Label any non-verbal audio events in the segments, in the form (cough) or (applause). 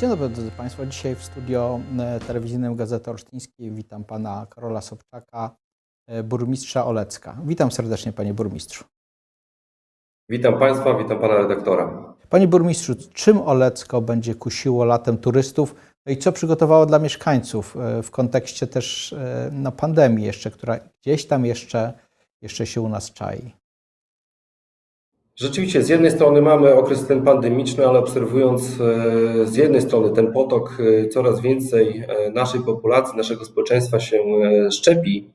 Dzień dobry drodzy Państwo. Dzisiaj w studio e, telewizyjnym Gazety Olsztyńskiej witam pana Karola Sobczaka, e, burmistrza Olecka. Witam serdecznie panie burmistrzu. Witam Państwa, witam Pana redaktora. Panie burmistrzu, czym Olecko będzie kusiło latem turystów no i co przygotowało dla mieszkańców e, w kontekście też no, pandemii jeszcze, która gdzieś tam jeszcze, jeszcze się u nas czai? Rzeczywiście, z jednej strony mamy okres ten pandemiczny, ale obserwując e, z jednej strony ten potok, e, coraz więcej e, naszej populacji, naszego społeczeństwa się szczepi,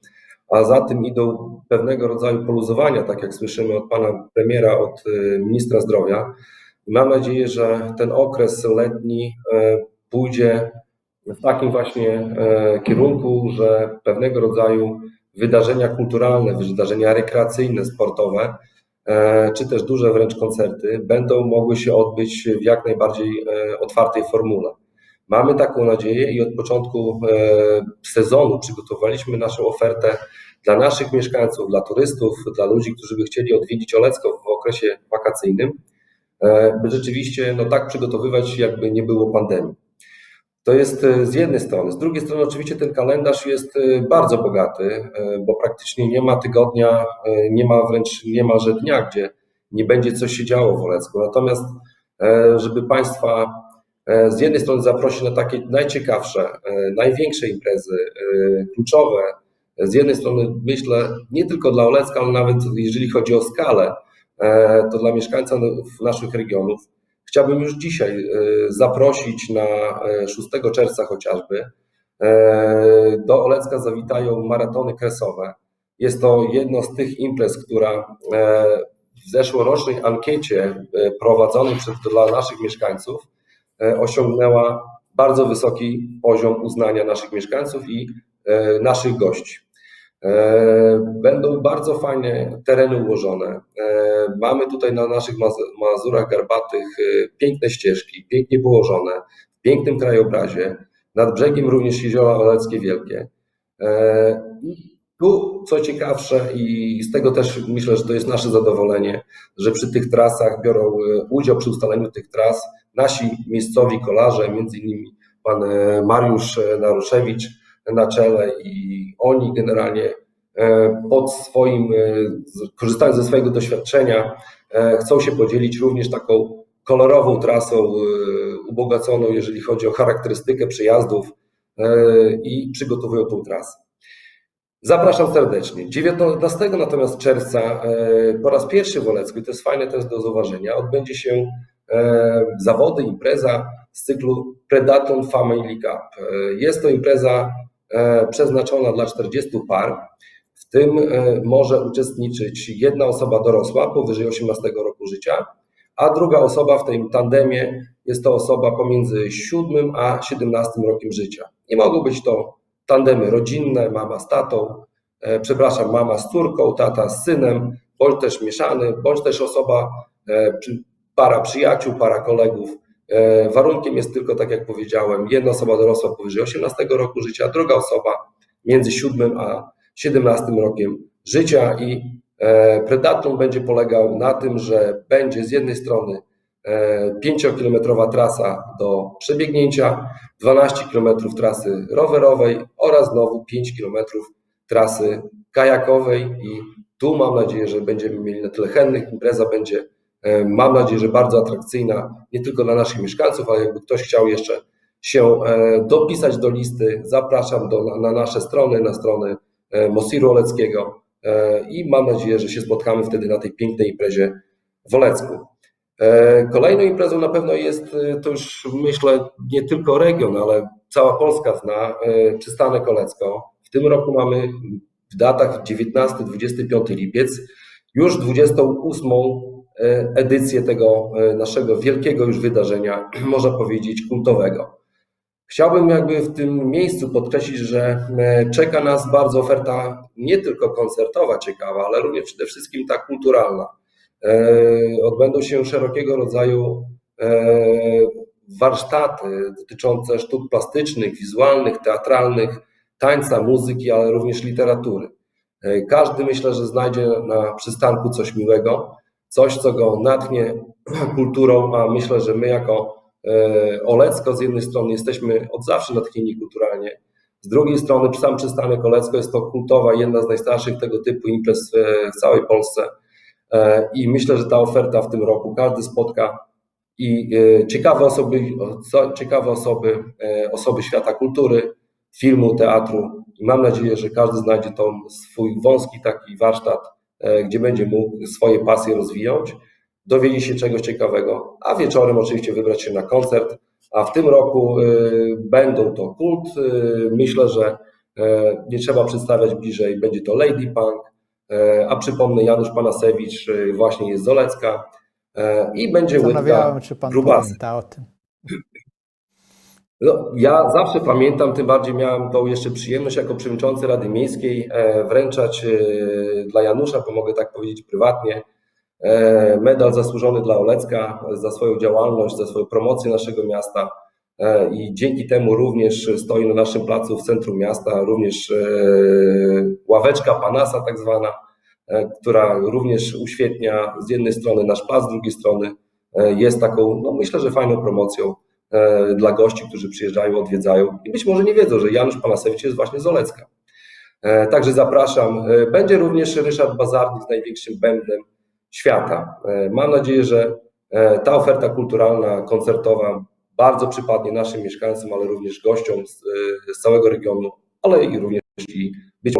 a za tym idą pewnego rodzaju poluzowania, tak jak słyszymy od Pana Premiera, od Ministra Zdrowia. Mam nadzieję, że ten okres letni pójdzie w takim właśnie kierunku, że pewnego rodzaju wydarzenia kulturalne, wydarzenia rekreacyjne, sportowe, czy też duże wręcz koncerty będą mogły się odbyć w jak najbardziej e, otwartej formule. Mamy taką nadzieję i od początku e, sezonu przygotowaliśmy naszą ofertę dla naszych mieszkańców, dla turystów, dla ludzi, którzy by chcieli odwiedzić Olecko w okresie wakacyjnym, e, by rzeczywiście no, tak przygotowywać, jakby nie było pandemii. To jest e, z jednej strony. Z drugiej strony, oczywiście, ten kalendarz jest e, bardzo bogaty, e, bo praktycznie nie ma tygodnia, nie ma wręcz niemalże dnia, gdzie nie będzie coś się działo w Olecku. Natomiast, żeby Państwa z jednej strony zaprosić na takie najciekawsze, największe imprezy, kluczowe, z jednej strony myślę nie tylko dla Olecka, ale nawet jeżeli chodzi o skalę, to dla mieszkańców naszych regionów. Chciałbym już dzisiaj e, zaprosić na e, 6 czerwca chociażby. E, Do Olecka zawitają maratony kresowe. Jest to jedno z tych imprez, która e, w zeszłorocznej ankiecie e, prowadzonej przez, dla naszych mieszkańców e, osiągnęła bardzo wysoki poziom uznania naszych mieszkańców i e, naszych gości. E, Będą bardzo fajne tereny ułożone. E, Mamy tutaj na naszych Maz- Mazurach Garbatych e, piękne ścieżki, pięknie położone, w pięknym krajobrazie. Nad brzegiem również jeziora Oleckie Wielkie. Tu, co ciekawsze, i z tego też myślę, że to jest nasze zadowolenie, że przy tych trasach biorą udział przy ustaleniu tych tras nasi miejscowi kolarze, między innymi pan Mariusz Naruszewicz na czele i oni generalnie e, pod swoim, e, korzystając ze swojego doświadczenia, e, chcą się podzielić również taką kolorową trasą, ubogaconą, jeżeli chodzi o charakterystykę przejazdów i przygotowują tą trasę. Zapraszam serdecznie. 19 natomiast czerwca po raz pierwszy w Olecku, i to jest fajne też do zauważenia, odbędzie się zawody, impreza z cyklu Predaton Family Cup. Jest to impreza przeznaczona dla 40 par. W tym e, może uczestniczyć jedna osoba dorosła powyżej 18 roku życia, a druga osoba w tym tandemie jest to osoba pomiędzy 7 a 17 rokiem życia. Nie mogą być to tandemy rodzinne, mama z tatą, e, przepraszam, mama z córką, tata z synem, bądź też mieszany, bądź też osoba, e, para przyjaciół, para kolegów. E, Warunkiem jest tylko, tak jak powiedziałem, jedna osoba dorosła powyżej 18 roku życia, druga osoba między 7 a 17 rokiem życia i e, Predaton będzie polegał na tym, że będzie z jednej strony 5-kilometrowa trasa do przebiegnięcia, 12 km trasy rowerowej oraz znowu 5 km trasy kajakowej i tu mam nadzieję, że będziemy mieli na tyle chętnych, impreza będzie e, mam nadzieję, że bardzo atrakcyjna nie tylko dla naszych mieszkańców, ale jakby ktoś chciał jeszcze się e, dopisać do listy, zapraszam do, na, na nasze strony, na strony e, Mosiru Oleckiego e, i mam nadzieję, że się spotkamy wtedy na tej pięknej imprezie w Olecku. E, Kolejną imprezą na pewno jest, e, to już myślę, nie tylko region, ale cała Polska zna, e, Przystanek Olecko. W tym roku mamy w datach 19-25 lipiec już 28 e, edycję tego e, naszego wielkiego już wydarzenia, (clears throat) można powiedzieć, kultowego. Chciałbym jakby w tym miejscu podkreślić, że e, czeka nas bardzo oferta nie tylko koncertowa ciekawa, ale również przede wszystkim ta kulturalna. E, Odbędą się szerokiego rodzaju e, warsztaty dotyczące sztuk plastycznych, wizualnych, teatralnych, tańca, muzyki, ale również literatury. E, Każdy myślę, że znajdzie na przystanku coś miłego, coś, co go natchnie (clears throat) kulturą, a myślę, że my jako e, Olecko. Z jednej strony jesteśmy od zawsze natchnieni kulturalnie, z drugiej strony sam przystanek Olecko jest to kultowa, jedna z najstarszych tego typu imprez w całej Polsce. E, I myślę, że ta oferta w tym roku każdy spotka i e, ciekawe osoby, ciekawe osoby, osoby świata kultury, filmu, teatru. I mam nadzieję, że każdy znajdzie tą swój wąski taki warsztat, gdzie będzie mógł swoje pasje rozwijać, dowiedzieć się czegoś ciekawego, a wieczorem oczywiście wybrać się na koncert. A w tym roku e, będą to kult. e, Myślę, że e, nie trzeba przedstawiać bliżej, będzie to Lady Punk, e, a przypomnę, Janusz Panasewicz e, właśnie jest z Olecka e, i będzie łydka Zastanawiałem, czy pan grubasy. o tym. No, ja zawsze pamiętam, tym bardziej miałem tą jeszcze przyjemność jako przewodniczący Rady Miejskiej e, wręczać e, dla Janusza, bo mogę tak powiedzieć prywatnie, e, medal zasłużony dla Olecka za swoją działalność, za swoją promocję naszego miasta. I dzięki temu również stoi na naszym placu w centrum miasta, również ławeczka Panasa tak zwana, która również uświetnia z jednej strony nasz plac, z drugiej strony jest taką, no myślę, że fajną promocją dla gości, którzy przyjeżdżają, odwiedzają i być może nie wiedzą, że Janusz Panasewicz jest właśnie z Olecka. E, Także zapraszam. E, Będzie również Ryszard Bazarnik z największym bębnem świata. E, Mam nadzieję, że e, ta oferta kulturalna, koncertowa bardzo przypadnie naszym mieszkańcom, ale również gościom z, e, z całego regionu, ale i również i być.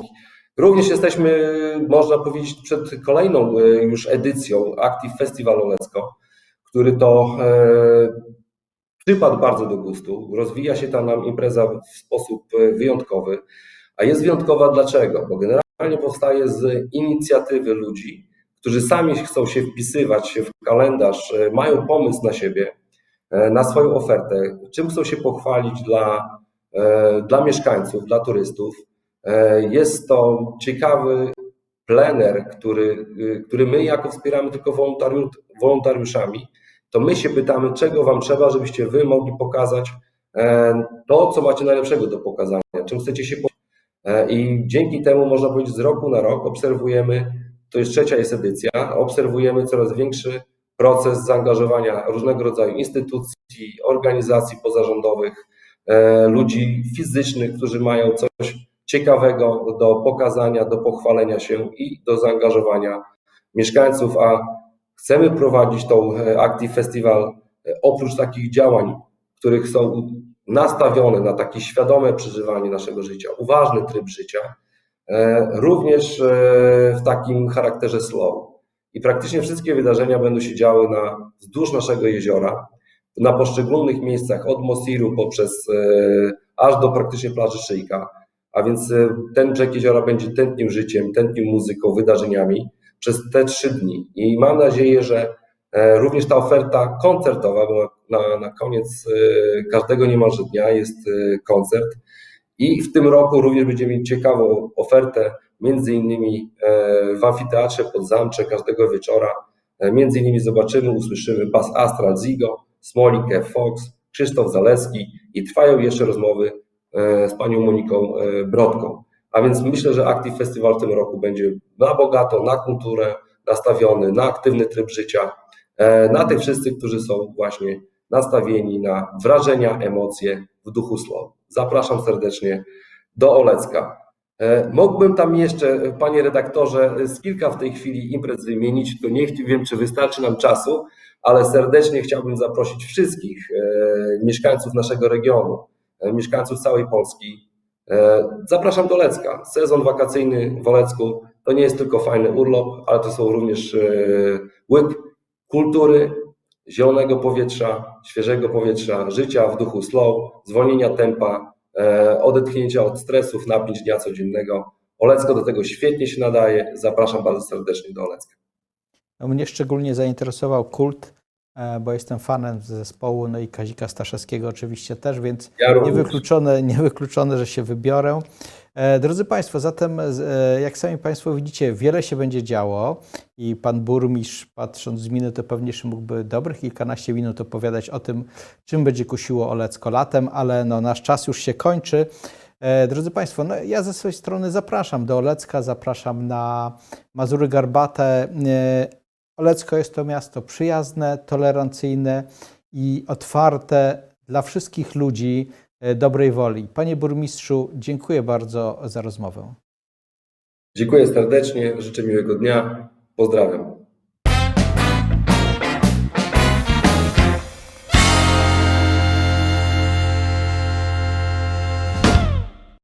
Również jesteśmy, można powiedzieć, przed kolejną e, już edycją Active Festival Olecko, który to e, przypadł bardzo do gustu. Rozwija się ta nam impreza w sposób e, wyjątkowy. A jest wyjątkowa dlaczego? Bo generalnie powstaje z inicjatywy ludzi, którzy sami chcą się wpisywać w kalendarz, e, mają pomysł na siebie, e, na swoją ofertę, czym chcą się pochwalić dla, dla mieszkańców, dla turystów. Jest to ciekawy plener, który, który my jako wspieramy tylko wolontariu- wolontariuszami, to my się pytamy, czego Wam trzeba, żebyście Wy mogli pokazać e, to, co macie najlepszego do pokazania, czym chcecie się E, I dzięki temu, można powiedzieć, z roku na rok obserwujemy, to jest trzecia jest edycja, obserwujemy coraz większy proces zaangażowania różnego rodzaju instytucji, organizacji pozarządowych, e, ludzi fizycznych, którzy mają coś ciekawego do pokazania, do pochwalenia się i do zaangażowania mieszkańców, a chcemy prowadzić tą e, Active Festival e, oprócz takich działań, których są nastawione na takie świadome przeżywanie naszego życia, uważny tryb życia, e, również w takim charakterze slow. I praktycznie wszystkie wydarzenia będą się działy na, wzdłuż naszego jeziora, na poszczególnych miejscach, od Mosiru poprzez aż do praktycznie plaży Szyjka. A więc ten brzeg jeziora będzie tętnił życiem, tętnił muzyką, wydarzeniami przez te trzy dni. I mam nadzieję, że e, również ta oferta koncertowa, bo na, na koniec e, każdego niemalże dnia jest e, koncert. I w tym roku również będziemy mieć ciekawą ofertę, między innymi w amfiteatrze pod Zamcze każdego wieczora. Między innymi zobaczymy, usłyszymy bas Astral Zigo, Smolik F. Fox, Krzysztof Zaleski i trwają jeszcze rozmowy z panią Moniką Brodką. A więc myślę, że Active Festival w tym roku będzie na bogato, na kulturę nastawiony, na aktywny tryb życia, e, na tych wszyscy, którzy są właśnie nastawieni na wrażenia, emocje w duchu slow. Zapraszam serdecznie do Olecka. E, Mógłbym tam jeszcze, panie redaktorze, z kilka w tej chwili imprez wymienić, to nie wiem, czy wystarczy nam czasu, ale serdecznie chciałbym zaprosić wszystkich e, mieszkańców naszego regionu, mieszkańców całej Polski. E, Zapraszam do Olecka. Sezon wakacyjny w Olecku to nie jest tylko fajny urlop, ale to są również e, łyk kultury, zielonego powietrza, świeżego powietrza, życia w duchu slow, zwolnienia tempa, e, odetchnięcia od stresów, napięć dnia codziennego. Olecko do tego świetnie się nadaje. Zapraszam bardzo serdecznie do Olecka. Mnie szczególnie zainteresował kult, bo jestem fanem zespołu, no i Kazika Staszewskiego oczywiście też, więc Ja niewykluczone, niewykluczone, że się wybiorę. E, Drodzy Państwo, zatem e, jak sami Państwo widzicie, wiele się będzie działo i Pan Burmistrz, patrząc z minuty, pewnie jeszcze mógłby dobrych kilkanaście minut opowiadać o tym, czym będzie kusiło Olecko latem, ale no, nasz czas już się kończy. E, Drodzy Państwo, no ja ze swojej strony zapraszam do Olecka, zapraszam na Mazury Garbate. Olecko jest to miasto przyjazne, tolerancyjne i otwarte dla wszystkich ludzi e, dobrej woli. Panie burmistrzu, dziękuję bardzo za rozmowę. Dziękuję serdecznie, życzę miłego dnia, pozdrawiam.